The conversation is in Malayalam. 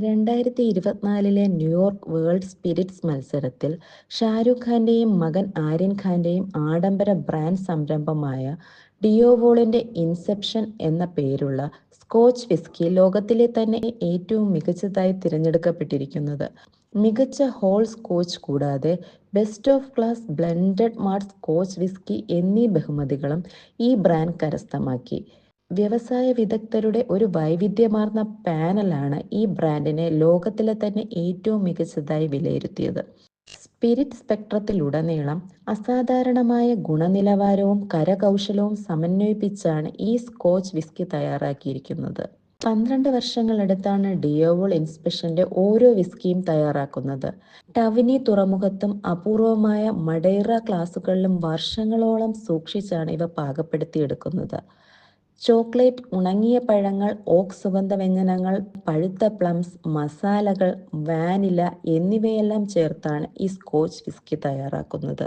രണ്ടായിരത്തി ഇരുപത്തിനാലിലെ ന്യൂയോർക്ക് വേൾഡ് സ്പിരിറ്റ്സ് മത്സരത്തിൽ ഷാരൂഖ് ഖാന്റെയും മകൻ ആര്യൻ ഖാന്റെയും ആഡംബര ബ്രാൻഡ് സംരംഭമായ ഡിയോവോളിന്റെ ഇൻസെപ്ഷൻ എന്ന പേരുള്ള സ്കോച്ച് വിസ്കി ലോകത്തിലെ തന്നെ ഏറ്റവും മികച്ചതായി തിരഞ്ഞെടുക്കപ്പെട്ടിരിക്കുന്നത്. മികച്ച ഹോൾ സ്കോച്ച് കൂടാതെ best of class blended malt scotch whisky എന്നീ ബഹുമതികളും ഈ ബ്രാൻഡ് കരസ്ഥമാക്കി. വ്യവസായ വിദഗ്ധരുടെ ഒരു വൈവിധ്യമാർന്ന പാനലാണ് ഈ ബ്രാൻഡിനെ ലോകത്തിലെ തന്നെ ഏറ്റവും മികച്ചതായി വിലയിരുത്തിയത്. സ്പിരിറ്റ് സ്പെക്ട്രത്തിലുടനീളം അസാധാരണമായ ഗുണനിലവാരവും കരകൗശലവും സമന്വയിപ്പിച്ചാണ് ഈ സ്കോച്ച് വിസ്കി തയ്യാറാക്കിയിരിക്കുന്നത്. പന്ത്രണ്ട് വർഷങ്ങളെടുത്താണ് ഡിയോവോൾ ഇൻസ്പെക്ഷന്റെ ഓരോ വിസ്കിയും തയ്യാറാക്കുന്നത്. ടവിനി തുറമുഖത്തും അപൂർവമായ മഡൈറ ക്ലാസുകളിലും വർഷങ്ങളോളം സൂക്ഷിച്ചാണ് ഇവ പാകപ്പെടുത്തിയെടുക്കുന്നത്. ചോക്ലേറ്റ് ഉണങ്ങിയ പഴങ്ങൾ ഓക്ക് സുഗന്ധവ്യഞ്ജനങ്ങൾ പഴുത്ത പ്ലംസ് മസാലകൾ വാനില എന്നിവയെല്ലാം ചേർത്താണ് ഈ സ്കോച്ച് വിസ്കി തയ്യാറാക്കുന്നത്.